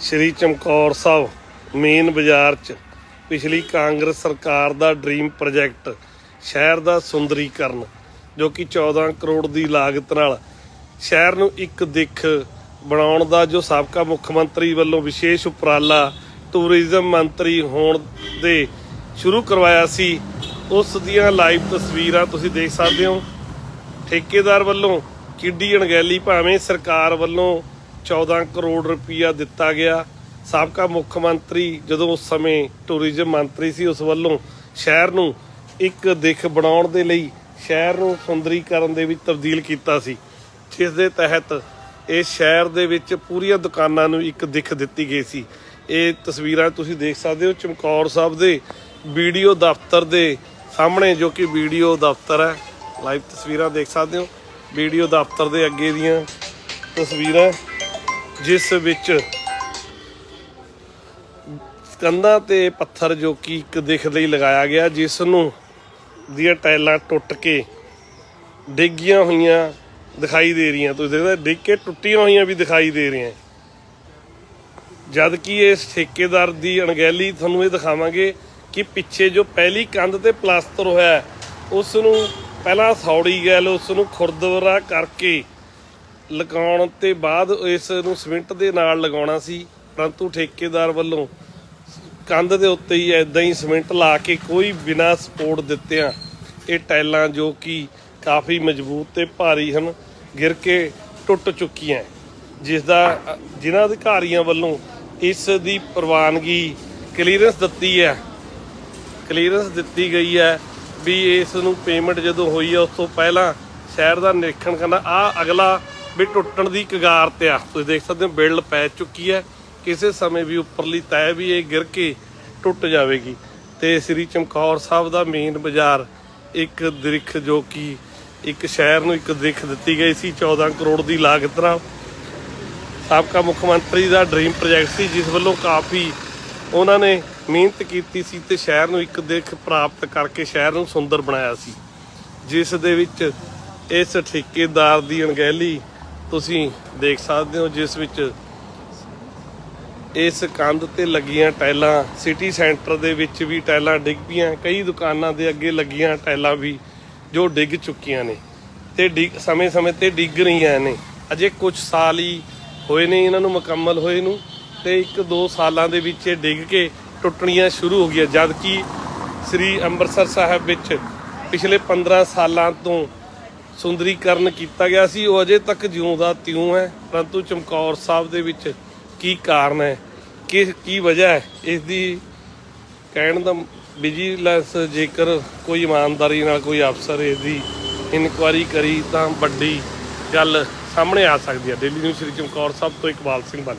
Shri Chamkaur Sahib, main ਬਾਜ਼ਾਰ 'ਚ ਪਿਛਲੀ ਕਾਂਗਰਸ ਸਰਕਾਰ ਦਾ ਡ੍ਰੀਮ ਪ੍ਰੋਜੈਕਟ, ਸ਼ਹਿਰ ਦਾ ਸੁੰਦਰੀਕਰਨ, ਜੋ ਕਿ 14 ਕਰੋੜ ਦੀ ਲਾਗਤ ਨਾਲ ਸ਼ਹਿਰ ਨੂੰ ਇੱਕ ਦਿੱਖ ਬਣਾਉਣ ਦਾ ਜੋ ਸਾਬਕਾ ਮੁੱਖ ਮੰਤਰੀ ਵੱਲੋਂ ਵਿਸ਼ੇਸ਼ ਉਪਰਾਲਾ ਟੂਰਿਜ਼ਮ ਮੰਤਰੀ ਹੋਣ ਦੇ ਸ਼ੁਰੂ ਕਰਵਾਇਆ ਸੀ, ਉਸ ਦੀਆਂ ਲਾਈਵ ਤਸਵੀਰਾਂ ਤੁਸੀਂ ਦੇਖ ਸਕਦੇ ਹੋ। ਠੇਕੇਦਾਰ ਵੱਲੋਂ ਕਿੱਡੀ ਅਣਗਹਿਲੀ ਭਾਵੇਂ ਸਰਕਾਰ ਵੱਲੋਂ 14 ਕਰੋੜ ਰੁਪਈਆ ਦਿੱਤਾ ਗਿਆ। ਸਾਬਕਾ ਮੁੱਖ ਮੰਤਰੀ ਜਦੋਂ ਉਸ ਸਮੇਂ ਟੂਰਿਜ਼ਮ ਮੰਤਰੀ ਸੀ, ਉਸ ਵੱਲੋਂ ਸ਼ਹਿਰ ਨੂੰ ਇੱਕ ਦਿੱਖ ਬਣਾਉਣ ਦੇ ਲਈ ਸ਼ਹਿਰ ਨੂੰ ਸੁੰਦਰੀਕਰਨ ਦੇ ਵਿੱਚ ਤਬਦੀਲ ਕੀਤਾ ਸੀ। ਜਿਸ ਦੇ ਤਹਿਤ ਇਹ ਸ਼ਹਿਰ ਦੇ ਵਿੱਚ ਪੂਰੀਆਂ ਦੁਕਾਨਾਂ ਨੂੰ ਇੱਕ ਦਿੱਖ ਦਿੱਤੀ ਗਈ ਸੀ। ਇਹ ਤਸਵੀਰਾਂ ਤੁਸੀਂ ਦੇਖ ਸਕਦੇ ਹੋ। ਚਮਕੌਰ ਸਾਹਿਬ ਦੇ ਵੀਡੀਓ ਦਫ਼ਤਰ ਦੇ ਸਾਹਮਣੇ, ਜੋ ਕਿ ਵੀਡੀਓ ਦਫ਼ਤਰ ਹੈ। ਲਾਈਵ ਤਸਵੀਰਾਂ ਦੇਖ ਸਕਦੇ ਹੋ। ਵੀਡੀਓ ਦਫ਼ਤਰ ਦੇ ਅੱਗੇ ਦੀਆਂ ਤਸਵੀਰਾਂ। ਜਿਸ ਵਿੱਚ ਕੰਧਾਂ ਤੇ ਪੱਥਰ ਜੋ ਕਿ ਇੱਕ ਦਿਖ ਲਈ ਲਗਾਇਆ ਗਿਆ, ਜਿਸ ਨੂੰ ਦੀਆਂ ਟਾਈਲਾਂ ਟੁੱਟ ਕੇ ਡਿੱਗੀਆਂ ਹੋਈਆਂ ਦਿਖਾਈ ਦੇ ਰਹੀਆਂ। ਤੁਸੀਂ ਦੇਖਦੇ ਡਿੱਗ ਕੇ ਟੁੱਟੀਆਂ ਹੋਈਆਂ ਵੀ ਦਿਖਾਈ ਦੇ ਰਹੀਆਂ। ਜਦ ਕਿ ਇਸ ਠੇਕੇਦਾਰ ਦੀ ਅਣਗਹਿਲੀ, ਤੁਹਾਨੂੰ ਇਹ ਦਿਖਾਵਾਂਗੇ ਕਿ ਪਿੱਛੇ ਜੋ ਪਹਿਲੀ ਕੰਧ ਤੇ ਪਲਾਸਟਰ ਹੋਇਆ, ਉਸ ਨੂੰ ਪਹਿਲਾਂ ਸੌੜੀ ਗੈਲ, ਉਸ ਨੂੰ ਖੁਰਦਵਰਾ ਕਰਕੇ ਲਗਾਉਣ ਤੇ ਬਾਅਦ ਇਸ ਨੂੰ ਸਿਮੈਂਟ ਦੇ ਨਾਲ ਲਗਾਉਣਾ ਸੀ, ਪਰੰਤੂ ਠੇਕੇਦਾਰ ਵੱਲੋਂ ਕੰਧ ਦੇ ਉੱਤੇ ਹੀ ਐਦਾਂ ਹੀ ਸਿਮੈਂਟ ਲਾ ਕੇ ਕੋਈ ਬਿਨਾ ਸਪੋਰਟ ਦਿੱਤਿਆਂ ਇਹ ਟਾਈਲਾਂ ਜੋ ਕਿ ਕਾਫੀ ਮਜ਼ਬੂਤ ਤੇ ਭਾਰੀ ਹਨ, ਗਿਰ ਕੇ ਟੁੱਟ ਚੁੱਕੀਆਂ ਜਿਸ ਦਾ, ਜਿਨ੍ਹਾਂ ਅਧਿਕਾਰੀਆਂ ਵੱਲੋਂ ਇਸ ਦੀ ਪ੍ਰਵਾਨਗੀ ਕਲੀਅਰੈਂਸ ਦਿੱਤੀ ਹੈ, ਕਲੀਅਰੈਂਸ ਦਿੱਤੀ ਗਈ ਹੈ ਵੀ ਇਸ ਨੂੰ ਪੇਮੈਂਟ ਜਦੋਂ ਹੋਈ ਹੈ, ਉਸ ਤੋਂ ਪਹਿਲਾਂ ਸ਼ਹਿਰ ਦਾ ਨਿਰੀਖਣ ਕਰਨਾ ਆ ਅਗਲਾ ਵੀ ਟੁੱਟਣ ਦੀ ਕਗਾਰ ਤੇ ਆ। ਤੁਸੀਂ ਦੇਖ ਸਕਦੇ ਹੋ ਬਿਲਡ ਪੈ ਚੁੱਕੀ ਹੈ। ਕਿਸੇ ਸਮੇਂ ਵੀ ਉੱਪਰਲੀ ਤੈ ਵੀ ਇਹ ਗਿਰ ਕੇ ਟੁੱਟ ਜਾਵੇਗੀ। ਤੇ ਸ੍ਰੀ ਚਮਕੌਰ ਸਾਹਿਬ ਦਾ ਮੇਨ ਬਾਜ਼ਾਰ ਇੱਕ ਦ੍ਰਿਖ ਜੋ ਕਿ ਇੱਕ ਸ਼ਹਿਰ ਨੂੰ ਇੱਕ ਦ੍ਰਿਖ ਦਿੱਤੀ ਗਈ ਸੀ 14 ਕਰੋੜ ਦੀ ਲਾਗਤ ਨਾਲ। ਸਾਬਕਾ ਮੁੱਖ ਮੰਤਰੀ ਦਾ ਡ੍ਰੀਮ ਪ੍ਰੋਜੈਕਟ ਸੀ, ਜਿਸ ਵੱਲੋਂ ਕਾਫੀ ਉਹਨਾਂ ਨੇ ਮਿਹਨਤ ਕੀਤੀ ਸੀ ਤੇ ਸ਼ਹਿਰ ਨੂੰ ਇੱਕ ਦਿੱਖ ਪ੍ਰਾਪਤ ਕਰਕੇ ਸ਼ਹਿਰ ਨੂੰ ਸੁੰਦਰ ਬਣਾਇਆ ਸੀ। ਜਿਸ ਦੇ ਵਿੱਚ ਇਸ ਠੇਕੇਦਾਰ ਦੀ ਅਣਗਹਿਲੀ ਤੁਸੀਂ ਦੇਖ ਸਕਦੇ ਹੋ ਜਿਸ ਵਿੱਚ ਇਸ ਕੰਧ ਤੇ ਲੱਗੀਆਂ ਟਾਈਲਾਂ ਸਿਟੀ ਸੈਂਟਰ ਦੇ ਵਿੱਚ ਵੀ ਟਾਈਲਾਂ ਡਿੱਗ ਪਈਆਂ, ਕਈ ਦੁਕਾਨਾਂ ਦੇ ਅੱਗੇ ਲੱਗੀਆਂ ਟਾਈਲਾਂ ਵੀ ਜੋ ਡਿੱਗ ਚੁੱਕੀਆਂ ਨੇ ਤੇ ਡਿੱਗ, ਸਮੇਂ-ਸਮੇਂ ਤੇ ਡਿੱਗ ਰਹੀਆਂ ਨੇ। ਅਜੇ ਕੁਝ ਸਾਲ ਹੀ ਹੋਏ ਨੇ ਇਹਨਾਂ ਨੂੰ ਮੁਕੰਮਲ ਹੋਏ ਨੂੰ ਤੇ ਇੱਕ ਦੋ ਸਾਲਾਂ ਦੇ ਵਿੱਚ ਇਹ ਡਿੱਗ ਕੇ ਟੁੱਟਣੀਆਂ ਸ਼ੁਰੂ ਹੋ ਗਈਆਂ। ਜਦ ਕਿ ਸ੍ਰੀ ਅੰਮ੍ਰਿਤਸਰ ਸਾਹਿਬ ਵਿੱਚ ਪਿਛਲੇ 15 ਸਾਲਾਂ ਤੋਂ ਸੁੰਦਰੀਕਰਨ ਕੀਤਾ ਗਿਆ ਸੀ, ਉਹ ਅਜੇ ਤੱਕ ਜਿਉਂਦਾ ਤਿਉਂ ਹੈ, ਪਰੰਤੂ ਚਮਕੌਰ ਸਾਹਿਬ ਦੇ ਵਿੱਚ ਕੀ ਕਾਰਨ ਹੈ ਕਿ ਕੀ ਵਜ੍ਹਾ ਹੈ ਇਸ ਦੀ ਕਹਿਣ ਦਾ ਵਿਜੀਲੈਂਸ ਜੇਕਰ ਕੋਈ ਇਮਾਨਦਾਰੀ ਨਾਲ ਕੋਈ ਅਫਸਰ ਇਸ ਦੀ ਇਨਕੁਆਰੀ ਕਰੀ ਤਾਂ ਵੱਡੀ ਗੱਲ ਸਾਹਮਣੇ ਆ ਸਕਦੀ ਹੈ। ਦਿੱਲੀ ਨਿਊਜ਼ ਸ੍ਰੀ ਚਮਕੌਰ ਸਾਹਿਬ ਤੋਂ ਇਕਬਾਲ ਸਿੰਘ ਬੱਲ